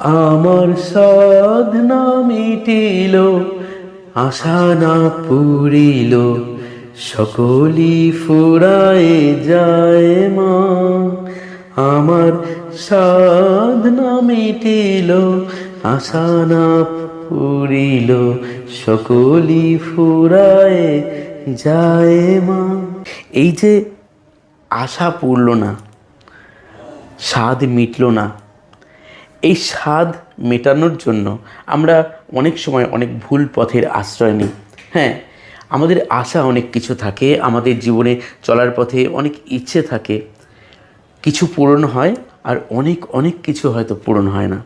আমার সাধনা মিটিল, আশা না পুরিল, সকলি ফুরায় যায় মা। আমার সাধনা মিটিল, আশা না পুরিল, সকলি ফুরায় যায় মা। এই যে আশা পূরল না, স্বাদ মিটল না এই স্বাদ মেটানোর জন্য আমরা অনেক সময় অনেক ভুল পথের আশ্রয় নিই। হ্যাঁ আমাদের আশা অনেক কিছু থাকে, আমাদের জীবনে চলার পথে অনেক ইচ্ছে থাকে। কিছু পূরণ হয় আর অনেক অনেক কিছু হয়তো পূরণ হয় না।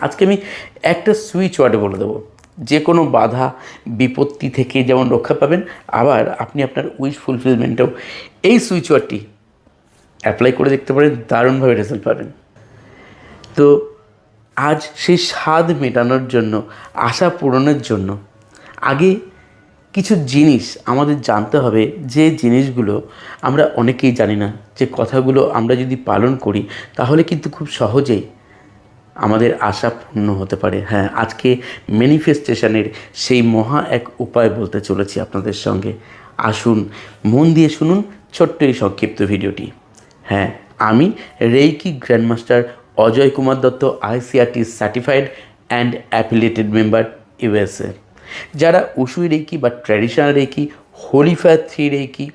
আজকে আমি একটা সুইচ ওয়ার্ডে বলে দেবো। যে কোনো বাধা, বিপত্তি থেকে যেমন রক্ষা পাবেন, আবার আপনি আপনার উইশ ফুলফিলমেন্টেও এই সুইচ ওয়ার্ডটি অ্যাপ্লাই করে দেখতে পারেন, দারুণভাবে রেজাল্ট পাবেন। তো আজ সেই স্বাদ মেটানোর জন্য, আশা পূরণের জন্য। আগে কিছু জিনিস আমাদের জানতে হবে, যে জিনিসগুলো আমরা অনেকেই জানি না, যে কথাগুলো আমরা যদি পালন করি, তাহলে কিন্তু খুব সহজেই আমাদের আশা পূর্ণ হতে পারে। হ্যাঁ আজকে ম্যানিফেস্টেশনের সেই মহা এক উপায় বলতে চলেছি আপনাদের সঙ্গে। আসুন, মন দিয়ে শুনুন ছোট্ট এই সংক্ষিপ্ত ভিডিওটি। হ্যাঁ আমি reiki grandmaster Ajay Kumar Dutta, ICRT certified and affiliated member USA যারা উসুই রেকি বা traditional reiki হরিফা three reiki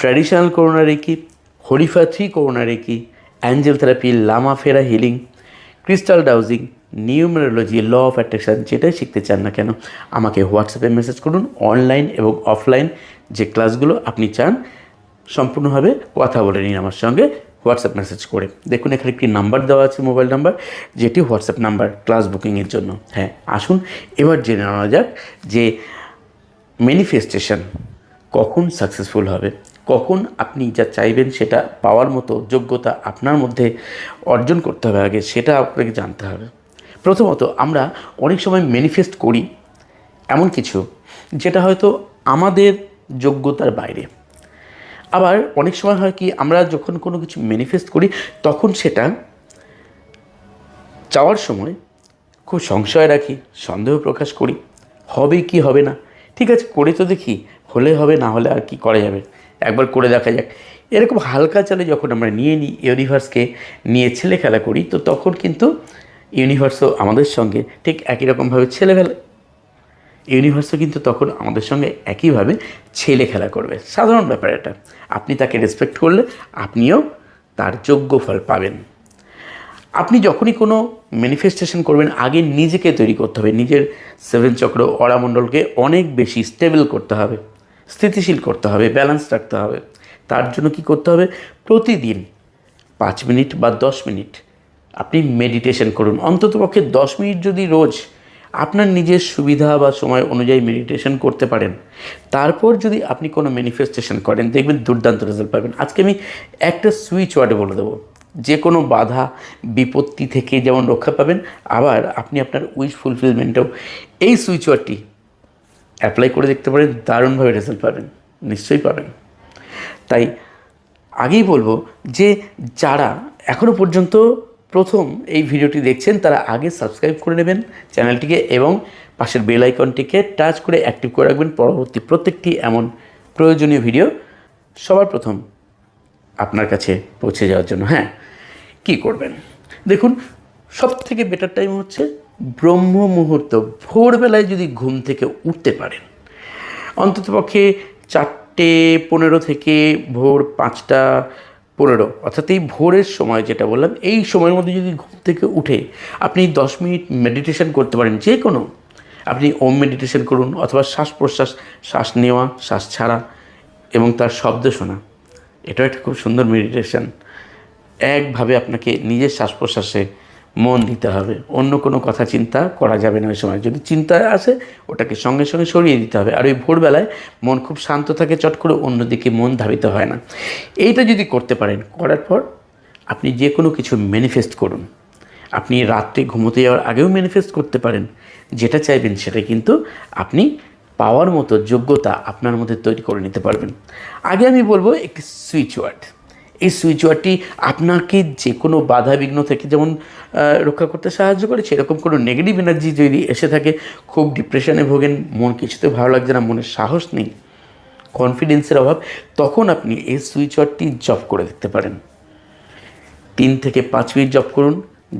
traditional Karuna reiki হরিফা three Karuna reiki angel therapy Lama Fera healing crystal dowsing numerology law of attraction যেটাই শিখতে চান না কেন, আমাকে হোয়াটসঅ্যাপে message করুন অনলাইন এবং অফলাইন যে ক্লাসগুলো আপনি চান, সম্পূর্ণভাবে কথা বলে নিন আমার সঙ্গে। হোয়াটসঅ্যাপ মেসেজ করে। দেখুন, এখানে একটি নাম্বার দেওয়া আছে মোবাইল নাম্বার যেটি হোয়াটসঅ্যাপ নাম্বার ক্লাস বুকিংয়ের জন্য। হ্যাঁ আসুন, এবার জেনে নেওয়া যাক যে ম্যানিফেস্টেশন কখন সাকসেসফুল হবে। কখন আপনি যা চাইবেন সেটা পাওয়ার মতো যোগ্যতা আপনার মধ্যে অর্জন করতে হবে আগে, সেটা আপনাকে জানতে হবে। প্রথমত, আমরা অনেক সময় ম্যানিফেস্ট করি এমন কিছু, যেটা হয়তো আমাদের যোগ্যতার বাইরে। আবার অনেক সময় হয় কি, আমরা যখন কোনো কিছু ম্যানিফেস্ট করি, তখন সেটা চাওয়ার সময় খুব সংশয় রাখি, সন্দেহ প্রকাশ করি, হবে কি, হবে না। ঠিক আছে, করে তো দেখি, হলে হবে, না হলে আর কি করা যাবে? একবার করে দেখা যাক। এরকম হালকা চালে যখন আমরা নিয়ে নিই ইউনিভার্সকে নিয়ে ছেলে খেলা করি, তো তখন কিন্তু ইউনিভার্সও আমাদের সঙ্গে ঠিক একই রকমভাবে ছেলে খেলা ইউনিভার্সও কিন্তু তখন আমাদের সঙ্গে একইভাবে ছেলে খেলা করবে। সাধারণ ব্যাপার এটা। আপনি তাকে রেসপেক্ট করলে আপনিও তার যোগ্য ফল পাবেন। আপনি যখনই কোনো ম্যানিফেস্টেশন করবেন, আগে নিজেকে তৈরি করতে হবে। নিজের সেভেন চক্র, অরামণ্ডলকে অনেক বেশি স্টেবল করতে হবে। স্থিতিশীল করতে হবে ব্যালেন্স রাখতে হবে। তার জন্য কি করতে হবে? প্রতিদিন পাঁচ মিনিট বা দশ মিনিট আপনি মেডিটেশন করুন। অন্ততপক্ষে দশ মিনিট যদি রোজ আপনার নিজের সুবিধা বা সময় অনুযায়ী মেডিটেশন করতে পারেন। তারপর যদি আপনি কোনো ম্যানিফেস্টেশন করেন, দেখবেন দুর্দান্ত রেজাল্ট পাবেন। আজকে আমি একটা সুইচ ওয়ার্ডে বলে দেবো। যে কোনো বাধা, বিপত্তি থেকে যেমন রক্ষা পাবেন, আবার আপনি আপনার উইশ ফুলফিলমেন্টেও এই সুইচ ওয়ার্ডটি অ্যাপ্লাই করে দেখতে পারেন, দারুণভাবে রেজাল্ট পাবেন। নিশ্চয়ই পাবেন। তাই আগেই বলব যে যারা এখনও পর্যন্ত প্রথম এই ভিডিওটি দেখছেন, তারা আগে সাবস্ক্রাইব করে নেবেন চ্যানেলটিকে এবং পাশের বেল আইকনটিকে টাচ করে অ্যাক্টিভ করে রাখবেন। পরবর্তী প্রত্যেকটি এমন প্রয়োজনীয় ভিডিও সবার প্রথম আপনার কাছে পৌঁছে যাওয়ার জন্য। হ্যাঁ কি করবেন? দেখুন সব থেকে বেটার টাইম হচ্ছে ব্রহ্ম মুহূর্ত। ভোরবেলায় যদি ঘুম থেকে উঠতে পারেন, অন্ততপক্ষে চারটে পনেরো থেকে ভোর পাঁচটা পনেরো, অর্থাৎ এই ভোরের সময় যেটা বললাম, এই সময়ের মধ্যে যদি ঘুম থেকে উঠে আপনি দশ মিনিট মেডিটেশান করতে পারেন, যে কোনো, আপনি ওম মেডিটেশান করুন অথবা শ্বাস প্রশ্বাস, শ্বাস নেওয়া, শ্বাস ছাড়া এবং তার শব্দ শোনা, এটাও একটা খুব সুন্দর মেডিটেশান একভাবে আপনাকে নিজের শ্বাস প্রশ্বাসে মন দিতে হবে। অন্য কোনো কথা চিন্তা করা যাবে না ওই সময়। যদি চিন্তা আসে, ওটাকে সঙ্গে সঙ্গে সরিয়ে দিতে হবে। আর ওই ভোরবেলায় মন খুব শান্ত থাকে, চট করে অন্যদিকে মন ধাবিত হয় না। এইটা যদি করতে পারেন, করার পর আপনি যে কোনো কিছু ম্যানিফেস্ট করুন। আপনি রাত্রে ঘুমোতে যাওয়ার আগেও ম্যানিফেস্ট করতে পারেন। যেটা চাইবেন সেটা কিন্তু আপনি পাওয়ার মতো যোগ্যতা আপনার মধ্যে তৈরি করে নিতে পারবেন। আগে আমি বলব একটি সুইচ ওয়ার্ড এই সুইচ ওয়ার্ডটি আপনাকে যে কোনো বাধা বিঘ্ন থেকে যেমন রক্ষা করতে সাহায্য করে, সেরকম কোনো নেগেটিভ এনার্জি যদি এসে থাকে, খুব ডিপ্রেশনে ভোগেন, মন কিছুতে ভালো লাগছে না, মনের সাহস নেই কনফিডেন্সের অভাব, তখন আপনি এই সুইচ ওয়ার্ডটি জব করে দেখতে পারেন। তিন থেকে পাঁচ মিনিট জব করুন।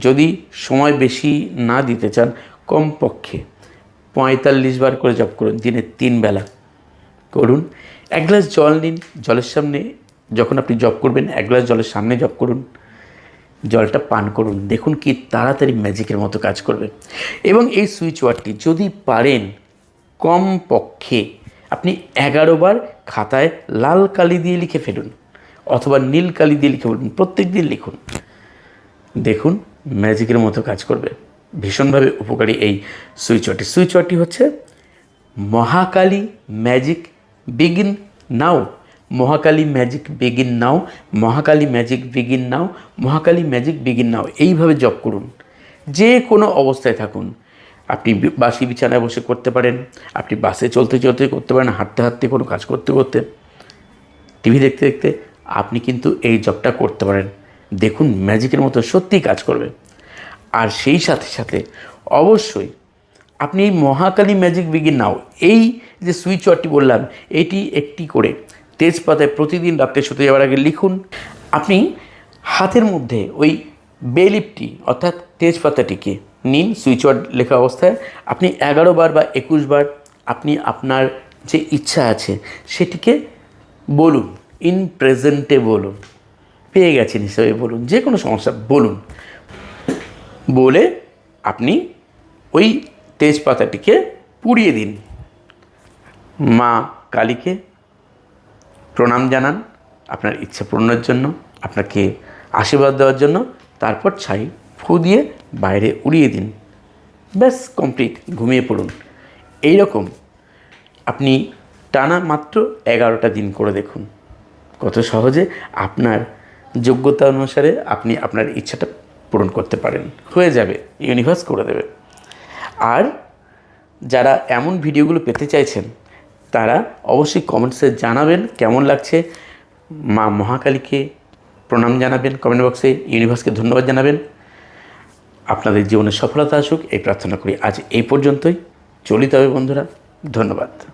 যদি সময় বেশি না দিতে চান, কমপক্ষে পঁয়তাল্লিশ বার করে জব করুন, দিনে তিন বেলা করুন। এক গ্লাস জল নিন, জলের সামনে যখন আপনি জব করবেন, এক গ্লাস জলের সামনে জব করুন, জলটা পান করুন, দেখুন কি তাড়াতাড়ি ম্যাজিকের মতো কাজ করবে। এবং এই সুইচ ওয়ার্ডটি যদি পারেন কম পক্ষে আপনি এগারো বার খাতায় লাল কালি দিয়ে লিখে ফেলুন, অথবা নীল কালি দিয়ে লিখে ফেলুন, প্রত্যেক দিন লিখুন। দেখুন ম্যাজিকের মতো কাজ করবে। ভীষণভাবে উপকারী এই সুইচ ওয়ার্ডটি সুইচ ওয়ার্ডটি হচ্ছে, Mahakali magic begin now Mahakali magic begin now Mahakali magic begin now Mahakali magic begin now এইভাবে জপ করুন। যে কোনো অবস্থায় থাকুন। আপনি বাসি বিছানায় বসে করতে পারেন, আপনি বাসে চলতে চলতে করতে পারেন, হাঁটতে হাঁটতে কোনো কাজ করতে করতে। টিভি দেখতে দেখতে আপনি কিন্তু এই জবটা করতে পারেন। দেখুন ম্যাজিকের মতো সত্যিই কাজ করবে। আর সেই সাথে সাথে অবশ্যই আপনি এই মহাকালী ম্যাজিক বিগিন নাও এই যে সুইচ ওয়ার্ডটি বললাম, এটি একটি করে তেজপাতায় প্রতিদিন রাত্রে শুতে যাওয়ার আগে লিখুন। আপনি হাতের মধ্যে ওই বেলিপটি অর্থাৎ তেজপাতাটিকে নিন, সুইচ ওয়ার্ড লেখা অবস্থায়। আপনি এগারো বার বা একুশ বার আপনি আপনার যে ইচ্ছা আছে সেটিকে বলুন ইন প্রেজেন্টে বলুন। পেয়ে গেছেন হিসেবে বলুন, যে কোনো সমস্যা বলুন। বলে আপনি ওই তেজপাতাটিকে পুড়িয়ে দিন। মা কালীকে প্রণাম জানান আপনার ইচ্ছা পূরণের জন্য, আপনাকে আশীর্বাদ দেওয়ার জন্য, তারপর ছাই ফু দিয়ে বাইরে উড়িয়ে দিন। ব্যাস, কমপ্লিট, ঘুমিয়ে পড়ুন। এই রকম আপনি টানা মাত্র এগারোটা দিন করে দেখুন। কত সহজে আপনার যোগ্যতা অনুসারে আপনি আপনার ইচ্ছাটা পূরণ করতে পারেন। হয়ে যাবে, ইউনিভার্স করে দেবে। আর যারা এমন ভিডিওগুলো পেতে চাইছেন তারা অবশ্যই কমেন্টসে জানাবেন কেমন লাগছে। মা মহাকালীকে প্রণাম জানাবেন কমেন্ট বক্সে ইউনিভার্সকে ধন্যবাদ জানাবেন। আপনাদের জীবনে সফলতা আসুক, এই প্রার্থনা করি আজ এই পর্যন্তই। চলিত হবে বন্ধুরা, ধন্যবাদ।